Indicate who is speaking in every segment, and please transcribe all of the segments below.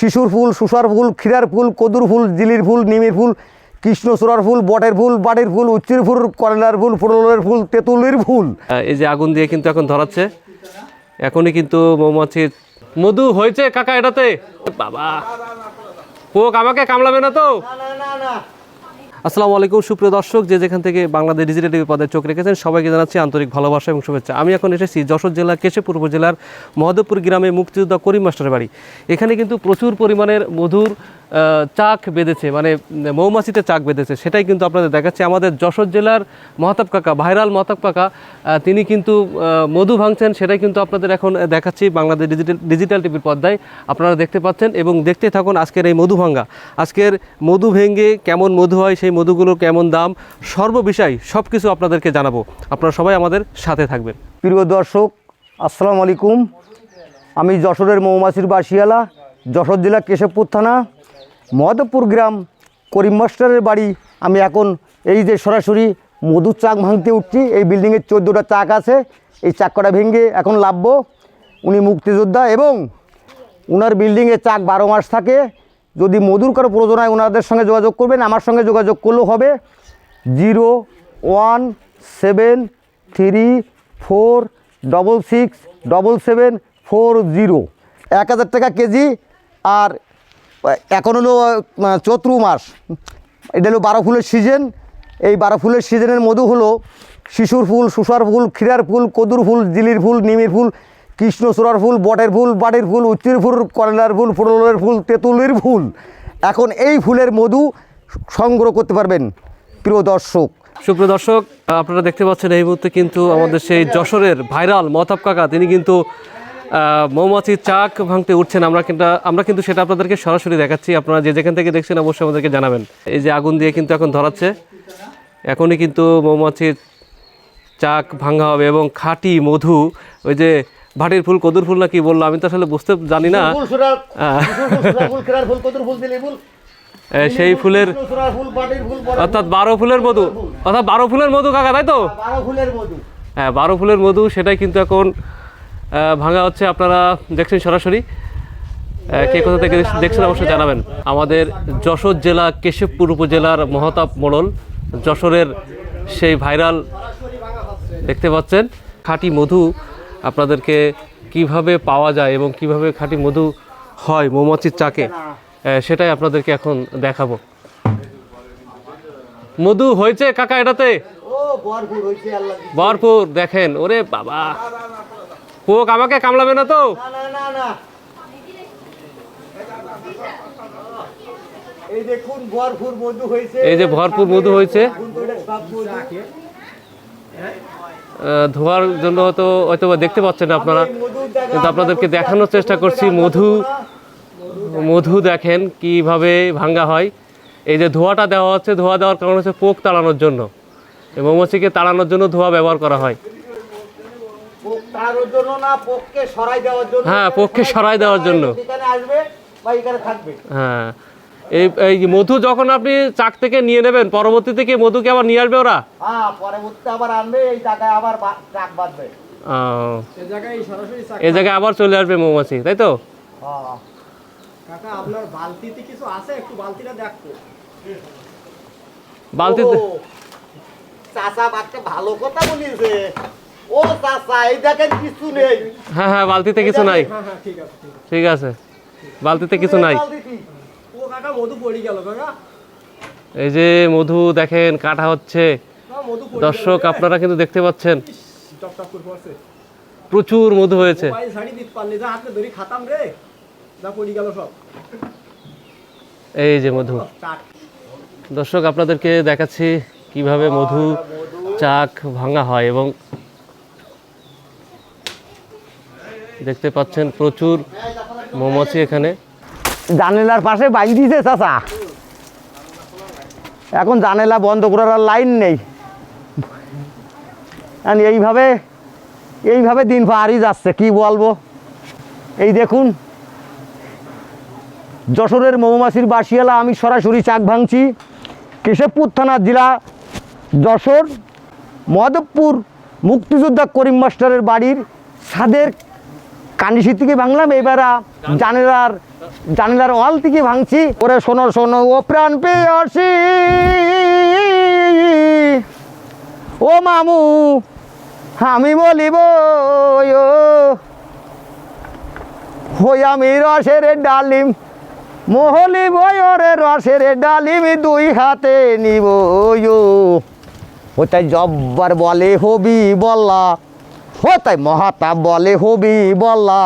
Speaker 1: শিশুর ফুল সুসার ফুল ক্ষীরার ফুল কদুর ফুল জিলির ফুল নিমির ফুল কৃষ্ণচূড়ার ফুল বটের ফুল বাড়ির ফুল উচ্চির ফুল করলার ফুল ফুলের ফুল তেঁতুলের ফুল।
Speaker 2: এই যে আগুন দিয়ে কিন্তু এখন ধরাচ্ছে। এখনই কিন্তু মৌমাছি মধু হয়েছে কাকা এটাতে। বাবা। পোক আমাকে কামলাবে না তো? আসসালামু আলাইকুম, সুপ্রিয় দর্শক, যে যেখান থেকে বাংলাদেশ ডিজিটাল টিভি পদে চোখ রেখেছেন, সবাইকে জানাচ্ছি আন্তরিক ভালোবাসা এবং শুভেচ্ছা। আমি এখন এসেছি যশোর জেলার কেশবপুর উপজেলার মহাদেবপুর গ্রামে মুক্তিযোদ্ধা করিম মাস্টার বাড়ি। এখানে কিন্তু প্রচুর পরিমাণের মধুর চাক বেঁধেছে মানে মৌমাছিতে চাক বেঁধেছে, সেটাই কিন্তু আপনাদের দেখাচ্ছে। আমাদের যশোর জেলার মহাতাব কাকা, ভাইরাল মহাতাব কাকা তিনি কিন্তু মধু ভাঙছেন, সেটাই কিন্তু আপনাদের এখন দেখাচ্ছি বাংলাদেশ ডিজিটাল ডিজিটাল টিভির পর্দায়। আপনারা দেখতে পাচ্ছেন এবং দেখতে থাকুন আজকের এই মধু ভাঙ্গা। আজকের মধু ভেঙে কেমন মধু হয়, সেই মধুগুলোর কেমন দাম, সর্ববিষয় সব কিছু আপনাদেরকে জানাব। আপনারা সবাই আমাদের সাথে থাকবেন।
Speaker 1: প্রিয় দর্শক, আসসালামু আলাইকুম। আমি যশোরের মৌমাছির বাসিয়ালা, যশোর জেলা কেশবপুর থানা। মহাদেবপুর গ্রাম করিম মাস্টারের বাড়ি। আমি এখন এই যে সরাসরি মধুর চাক ভাঙতে উঠছি, এই বিল্ডিংয়ের চোদ্দোটা চাক আছে, এই চাকটা ভেঙে এখন লাভব। উনি মুক্তিযোদ্ধা এবং ওনার বিল্ডিংয়ে চাক বারো মাস থাকে। যদি মধুর কারও প্রয়োজন হয় ওনাদের সঙ্গে যোগাযোগ করবেন, আমার সঙ্গে যোগাযোগ করলেও হবে। Zero one seven three four double six double seven four zero. এক হাজার টাকা কেজি, আর এখন হলো চৈত্র মাস। এটা হলো বারো ফুলের সিজন। এই বারো ফুলের সিজনের মধু হলো শিশুর ফুল, সুসার ফুল, ক্ষীরার ফুল, কদুর ফুল, জিলির ফুল, নিমির ফুল কৃষ্ণচূড়ার ফুল, বটের ফুল বাড়ির ফুল, উচ্চির ফুল করলার ফুল ফুলের ফুল, তেঁতুলের ফুল। এখন এই ফুলের মধু সংগ্রহ করতে পারবেন, প্রিয় দর্শক।
Speaker 2: সুপ্রিয় দর্শক, আপনারা দেখতে পাচ্ছেন এই মুহূর্তে কিন্তু আমাদের সেই যশোরের ভাইরাল মতাব কাকা, তিনি কিন্তু আহ, মৌমাছির চাক ভাঙতে উঠছেন আমরা কিন্তু আমরা কিন্তু সেটা আপনাদেরকে সরাসরি দেখাচ্ছি। আপনারা যে যেখান থেকে দেখছেন অবশ্যই আমাদেরকে জানাবেন। এই যে আগুন দিয়ে কিন্তু এখন ধরাচ্ছে। এখনই কিন্তু মৌমাছির চাক ভাঙা হবে এবং খাঁটি মধু ওই যে ভাটির ফুল কদুর ফুল না কি বলল? আমি তো আসলে বুঝতে জানি না। সেই ফুলের অর্থাৎ বারো ফুলের মধু। অর্থাৎ বারো ফুলের মধু কাকা তাই তো? হ্যাঁ বারো ফুলের মধু সেটাই কিন্তু এখন ভাঙা হচ্ছে আপনারা দেখছেন সরাসরি। কে কোথা থেকে দেখছেন অবশ্যই জানাবেন। আমাদের যশোর জেলা কেশবপুর উপজেলার মহতাব মোড়ল যশোরের সেই ভাইরাল দেখতে পাচ্ছেন খাঁটি মধু। আপনাদেরকে কীভাবে পাওয়া যায় এবং কীভাবে খাঁটি মধু হয় মৌমাছির চাকে সেটাই আপনাদেরকে এখন দেখাবো। মধু হয়েছে কাকা এটাতে? ভরপুর দেখেন ওরে বাবা। পোক আমাকে কামড়াবে না তো?
Speaker 1: এই দেখুন ভরপুর মধু হয়েছে।
Speaker 2: এই যে ভরপুর মধু হয়েছে। ধোয়ার জন্য হয়তো হয়তো দেখতে পাচ্ছেন আপনারা। কিন্তু আপনাদেরকে দেখানোর চেষ্টা করছি মধু মধু দেখেন কীভাবে ভাঙ্গা হয়। এই যে ধোঁয়াটা দেওয়া হচ্ছে ধোঁয়া দেওয়ার কারণ হচ্ছে পোক তাড়ানোর জন্য। মৌমাছিকে তাড়ানোর জন্য ধোঁয়া ব্যবহার করা হয়।
Speaker 1: তাড়ানোর জন্য না পোককে সরাই দেওয়ার জন্য।
Speaker 2: হ্যাঁ পোককে সরাই দেওয়ার জন্য।
Speaker 1: এখানে আসবে বা এখানে থাকবে।
Speaker 2: হ্যাঁ। এই এই মধু যখন আপনি চাক থেকে নিয়ে নেবেন পরবর্তীতে কি মধুকে আবার নিয়ে আসবে ওরা?
Speaker 1: হ্যাঁ পরবর্তীতে আবার আনবে এই জায়গায় আবার ট্রাক বাঁধবে।
Speaker 2: এই জায়গায় আবার চলে আসবে মৌমাছি তাই তো?
Speaker 1: হ্যাঁ।
Speaker 3: কাকা আপনার বালতিতে কিছু আছে? একটু বালতিটা দেখতো
Speaker 2: বালতিতে
Speaker 1: চাচা ভালো কথা বলিছে ও চাচা এই দেখেন কিছু নেই।
Speaker 2: হ্যাঁ হ্যাঁ বালতিতে কিছু নাই।
Speaker 3: হ্যাঁ হ্যাঁ ঠিক আছে ঠিক আছে।
Speaker 2: বালতিতে কিছু নাই।
Speaker 3: ও কাকা মধু পড়ে গেল কাকা।
Speaker 2: এই যে মধু দেখেন কাটা হচ্ছে। দর্শক আপনারা কিন্তু দেখতে পাচ্ছেন। প্রচুর মধু হয়েছে।
Speaker 3: মোবাইল শাড়ি দিতে পারলি যা হাতে ধরি খাতাম রে। যা পড়ে গেল সব।
Speaker 2: এই যে মধু। দর্শক আপনাদেরকে দেখাচ্ছি কীভাবে মধু। চাক ভাঙা হয় এবং দেখতে পাচ্ছেন প্রচুর মৌমাছি এখানে।
Speaker 1: জানেলার পাশে বাইক দিয়েছে চাচা। এখন জানেলা বন্ধ করার আর লাইন নেই। এইভাবে এইভাবে দিন পাহাড়ই যাচ্ছে, কি বলব? এই দেখুন, যশোরের মৌমাছির বাসিয়ালা, আমি সরাসরি চাক ভাঙছি। কেশবপুর থানা জেলা, যশোর মহাদেবপুর মুক্তিযোদ্ধা করিম মাস্টারের বাড়ির ছাদের কানিসি থেকে ভাঙলাম এবার জানেলার জানেলার ওয়াল থেকে ভাঙছি। ওরে শোনো শোনো, ও প্রাণ পেয়সি। ও মামু, আমি বলিব হই আমি রসের ডালিম, মহলি বয়রে রসের ডালিম দুই হাতে নিব, ও। তাই জব্বার বলে হবি বল্লা ও তাই মহাতাপ বলে হবি বল্লা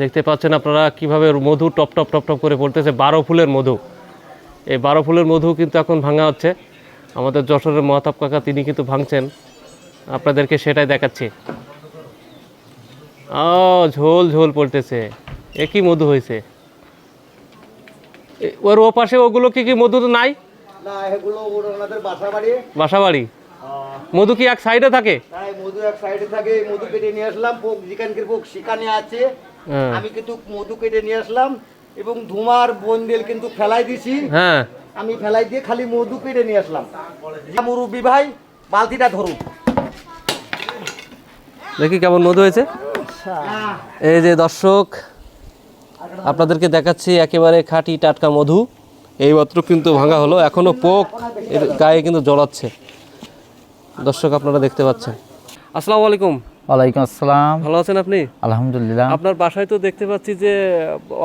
Speaker 2: দেখতে পাচ্ছেন আপনারা কীভাবে মধু টপ টপ টপ টপ করে পড়তেছে বারো ফুলের মধু। এই বারো ফুলের মধু কিন্তু এখন ভাঙা হচ্ছে। আমাদের যশোরের মহাতাপ কাকা তিনি কিন্তু ভাঙছেন। আপনাদেরকে সেটাই দেখাচ্ছি। ও ঝোল ঝোল পড়তেছে। একই মধু হয়েছে? ওর ও পাশে ওগুলো কি কি মধু তো নাই?
Speaker 1: না এগুলো ওনাদের বাসা বাড়ি
Speaker 2: বাসাবাড়ি? মধু কি এক সাইডে থাকে?
Speaker 1: তাই মধু এক সাইডে থাকে মধু কেটে নিয়ে আসলাম পোক যেখানকার পোক সেখানে আছে।
Speaker 2: হ্যাঁ।
Speaker 1: আমি কিন্তু মধু কেটে নিয়ে আসলাম এবং ধুমার বন্দেল কিন্তু ফেলাই দিছি।
Speaker 2: হ্যাঁ।
Speaker 1: আমি ফেলাই দিয়ে খালি মধু কেটে নিয়ে আসলাম। মুরব্বী ভাই বালতিটা ধরুন।
Speaker 2: দেখি কেমন মধু হয়েছে। এই যে দর্শক আপনাদেরকে দেখাচ্ছি একেবারে খাঁটি টাটকা মধু। এইমাত্র কিন্তু ভাঙা হলো এখনও পোক এর গায়ে কিন্তু জ্বলাচ্ছে দর্শক আপনারা দেখতে পাচ্ছেন। আসসালামু আলাইকুম।
Speaker 4: ওয়ালাইকুম আসসালাম।
Speaker 2: ভালো আছেন আপনি?
Speaker 4: আলহামদুলিল্লাহ।
Speaker 2: আপনার বাসায় তো দেখতে পাচ্ছি যে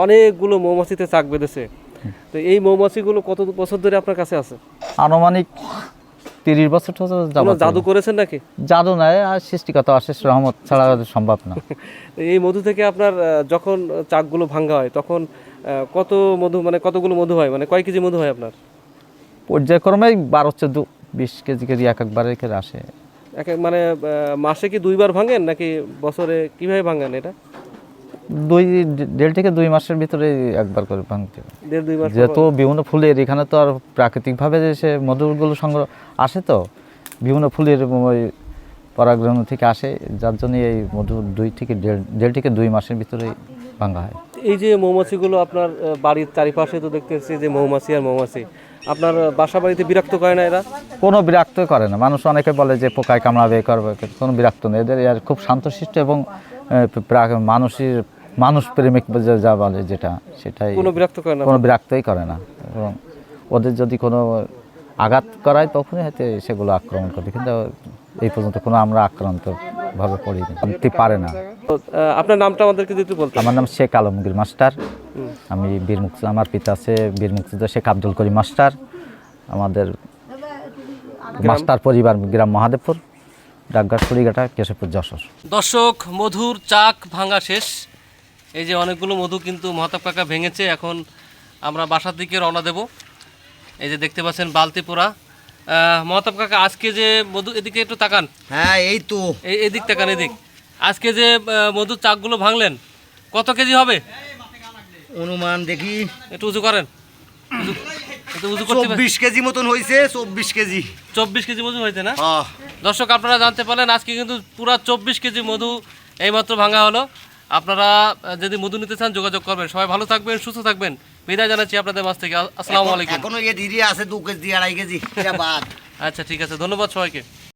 Speaker 2: অনেকগুলো মৌমাছিতে চাক বেঁধেছে। তো এই মৌমাছিগুলো কত বছর ধরে আপনার কাছে আছে?
Speaker 4: আনুমানিক তিরিশ বছর
Speaker 2: জাদু করেছেন নাকি?
Speaker 4: জাদু নয় আর সৃষ্টিগত আশিস রহমত ছাড়া সম্ভব না।
Speaker 2: এই মধু থেকে আপনার যখন চাকগুলো ভাঙ্গা হয় তখন কত মধু মানে কতগুলো মধু হয়? মানে কয় কেজি মধু হয় আপনার?
Speaker 4: পর্যায়ক্রমে বারো চোদ্দ বিশ কেজি কেজি এক একবারে করে আসে।
Speaker 2: এক এক- মানে মাসে কি দুইবার ভাঙেন নাকি বছরে কীভাবে ভাঙেন এটা?
Speaker 4: দুই দেড় থেকে দুই মাসের ভিতরে একবার করে ভাঙতে যেহেতু বিভিন্ন ফুলের এখানে তো আর প্রাকৃতিকভাবে যে সে মধুরগুলো সংগ্রহ আসে তো বিভিন্ন ফুলের ওই পরাগগ্রহণ থেকে আসে যার জন্য এই মধু দুই থেকে দেড় দেড় থেকে দুই মাসের ভিতরে ভাঙা হয়।
Speaker 2: এই যে মৌমাছিগুলো আপনার বাড়ির চারিপাশে তো দেখতেছি যে মৌমাছি আর মৌমাছি আপনার বাসা বাড়িতে বিরক্ত করে না এরা?
Speaker 4: কোনো বিরক্ত করে না। মানুষ অনেকে বলে যে পোকায় কামড়াবে করবে কোনো বিরক্ত নেই। এদের এর খুব শান্তশিষ্ট এবং মানুষের মানুষ প্রেমিক যা বলে যেটা সেটাই
Speaker 2: কোনো বিরক্ত করে না?
Speaker 4: কোনো বিরক্তই করে না। এবং ওদের যদি কোনো আঘাত করায় তখনই হয়তো সেগুলো আক্রমণ করবে কিন্তু এই পর্যন্ত কোনো আমরা আক্রান্ত ভাবে পড়িনি পারে না।
Speaker 2: আপনার নামটা আমাদেরকে যদি একটু বলতেন।
Speaker 4: আমার নাম শেখ আলমগীর মাস্টার। আমি বীর মুক্তি আমার পিতা আছে বীর মুক্তিযোদ্ধা শেখ আব্দুল করিম মাস্টার। আমাদের মাস্টার পরিবার গ্রাম মহাদেবপুর ডাকঘাট কুড়িঘাটা কেশবপুর যশোর।
Speaker 2: দর্শক মধুর চাক ভাঙা শেষ। এই যে অনেকগুলো মধু কিন্তু মহাতাব কাকা ভেঙেছে এখন আমরা বাসার দিকে রওনা দেব। এই যে দেখতে পাচ্ছেন বালতি পোড়া মহাতাব কাকা আজকে যে মধু এদিকে একটু তাকান।
Speaker 1: হ্যাঁ এই তো।
Speaker 2: এই এদিক তাকান এদিক। আজকে যে মধুর চাকগুলো ভাঙলেন কত কেজি হবে?
Speaker 1: অনুমান দেখি।
Speaker 2: একটু উঁচু করেন?
Speaker 1: চব্বিশ কেজি মতন হয়েছে চব্বিশ কেজি।
Speaker 2: চব্বিশ কেজি মধু হয়েছে না?
Speaker 1: হ্যাঁ।
Speaker 2: দর্শক আপনারা জানতে পারলেন আজকে কিন্তু পুরা চব্বিশ কেজি মধু এইমাত্র ভাঙা হলো। আপনারা যদি মধু নিতে চান যোগাযোগ করবেন। সবাই ভালো থাকবেন সুস্থ থাকবেন। বিদায় জানাচ্ছি আপনাদের মাছ থেকে। আসসালামু আলাইকুম।
Speaker 1: এখনও এ দিদি আছে দু কেজি আড়াই কেজি।
Speaker 2: আচ্ছা ঠিক আছে। ধন্যবাদ সবাইকে।